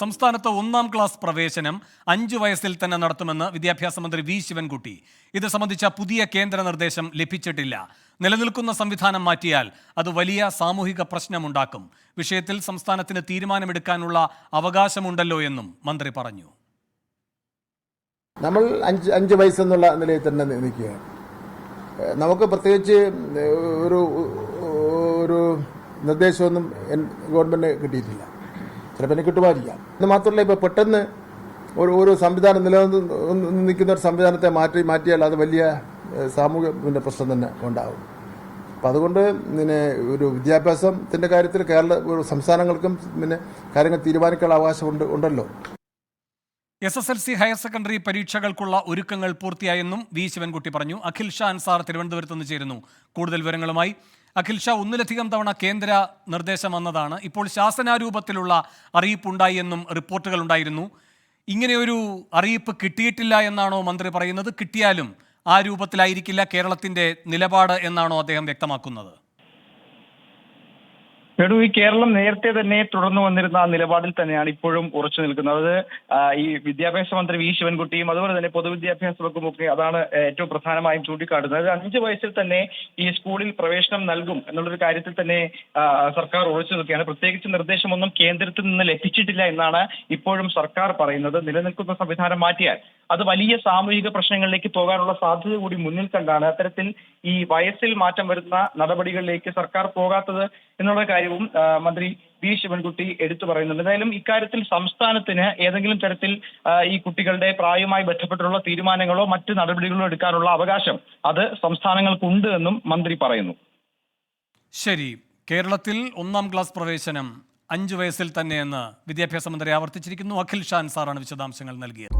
സംസ്ഥാനത്ത് ഒന്നാം ക്ലാസ് പ്രവേശനം അഞ്ചു വയസ്സിൽ തന്നെ നടത്തുമെന്ന് വിദ്യാഭ്യാസ മന്ത്രി വി. ശിവൻകുട്ടി. ഇത് സംബന്ധിച്ച പുതിയ കേന്ദ്ര നിർദ്ദേശം ലഭിച്ചിട്ടില്ല. നിലനിൽക്കുന്ന സംവിധാനം മാറ്റിയാൽ അത് വലിയ സാമൂഹിക പ്രശ്നമുണ്ടാക്കും. വിഷയത്തിൽ സംസ്ഥാനത്തിന് തീരുമാനമെടുക്കാനുള്ള അവകാശമുണ്ടല്ലോ എന്നും മന്ത്രി പറഞ്ഞു. നമ്മൾ അഞ്ച് അഞ്ച് വയസ്സെന്നുള്ള നിലയിൽ തന്നെ നിൽക്കുകയാണ്. നമുക്ക് പ്രത്യേകിച്ച് ഒരു ഒരു നിർദ്ദേശമൊന്നും ഗവൺമെന്റ് കിട്ടിയിട്ടില്ല. ചിലപ്പോൾ കിട്ടുമായിരിക്കാം. ഇത് മാത്രമല്ല ഇപ്പോൾ പെട്ടെന്ന് ഒരു ഒരു സംവിധാനം നിലനിന്ന് നിൽക്കുന്ന ഒരു സംവിധാനത്തെ മാറ്റി മാറ്റിയാൽ അത് വലിയ സാമൂഹ്യ പിന്നെ പ്രശ്നം തന്നെ ഉണ്ടാകും. അപ്പം അതുകൊണ്ട് പിന്നെ ഒരു വിദ്യാഭ്യാസത്തിന്റെ കാര്യത്തിൽ കേരള സംസ്ഥാനങ്ങൾക്കും പിന്നെ കാര്യങ്ങൾ തീരുമാനിക്കാനുള്ള അവകാശമുണ്ട് ഉണ്ടല്ലോ. S S L C higher secondary പരീക്ഷകൾക്കുള്ള ഒരുക്കങ്ങൾ പൂർത്തിയായെന്നും വി ശിവൻകുട്ടി പറഞ്ഞു. അഖിൽ ഷാ അൻസാർ തിരുവനന്തപുരത്ത് നിന്ന് ചേരുന്നു. കൂടുതൽ വിവരങ്ങളുമായി അഖിൽ ഷാ ഒന്നിലധികം തവണ കേന്ദ്ര നിർദ്ദേശം വന്നതാണ്. ഇപ്പോൾ ശാസനാരൂപത്തിലുള്ള അറിയിപ്പുണ്ടായി എന്നും റിപ്പോർട്ടുകൾ ഉണ്ടായിരുന്നു. ഇങ്ങനെയൊരു അറിയിപ്പ് കിട്ടിയിട്ടില്ല എന്നാണോ മന്ത്രി പറയുന്നത്? കിട്ടിയാലും ആ രൂപത്തിലായിരിക്കില്ല കേരളത്തിന്റെ നിലപാട് എന്നാണോ അദ്ദേഹം വ്യക്തമാക്കുന്നത്? വേണു ഈ കേരളം നേരത്തെ തന്നെ തുടർന്നു വന്നിരുന്ന ആ നിലപാടിൽ തന്നെയാണ് ഇപ്പോഴും ഉറച്ചു നിൽക്കുന്നത്. അത് ഈ വിദ്യാഭ്യാസ മന്ത്രി വി ശിവൻകുട്ടിയും അതുപോലെ തന്നെ പൊതുവിദ്യാഭ്യാസ വകുപ്പും അതാണ് ഏറ്റവും പ്രധാനമായും ചൂണ്ടിക്കാട്ടുന്നത്. അഞ്ച് വയസ്സിൽ തന്നെ ഈ സ്കൂളിൽ പ്രവേശനം നൽകും എന്നുള്ളൊരു കാര്യത്തിൽ തന്നെ സർക്കാർ ഉറച്ചു നിൽക്കുകയാണ്. പ്രത്യേകിച്ച് നിർദ്ദേശമൊന്നും കേന്ദ്രത്തിൽ നിന്ന് ലഭിച്ചിട്ടില്ല എന്നാണ് ഇപ്പോഴും സർക്കാർ പറയുന്നത്. നിലനിൽക്കുന്ന സംവിധാനം മാറ്റിയാൽ അത് വലിയ സാമൂഹിക പ്രശ്നങ്ങളിലേക്ക് പോകാനുള്ള സാധ്യത കൂടി മുന്നിൽ കണ്ടാണ്. അത്തരത്തിൽ ഈ വയസ്സിൽ മാറ്റം വരുന്ന നടപടികളിലേക്ക് സർക്കാർ പോകാത്തത് എന്നുള്ള കാര്യവും മന്ത്രി വി. ശിവൻകുട്ടി എടുത്തു പറയുന്നുണ്ട്. എന്തായാലും ഇക്കാര്യത്തിൽ സംസ്ഥാനത്തിന് ഏതെങ്കിലും തരത്തിൽ ഈ കുട്ടികളുടെ പ്രായവുമായി ബന്ധപ്പെട്ടുള്ള തീരുമാനങ്ങളോ മറ്റ് നടപടികളോ എടുക്കാനുള്ള അവകാശം അത് സംസ്ഥാനങ്ങൾക്കുണ്ട് എന്നും മന്ത്രി പറയുന്നു. ശരി. കേരളത്തിൽ ഒന്നാം ക്ലാസ് പ്രവേശനം അഞ്ചു വയസ്സിൽ തന്നെയെന്ന് വിദ്യാഭ്യാസ മന്ത്രി ആവർത്തിച്ചിരിക്കുന്നു. അഖിൽ ഷാൻ സാറാണ് വിശദാംശങ്ങൾ നൽകിയത്.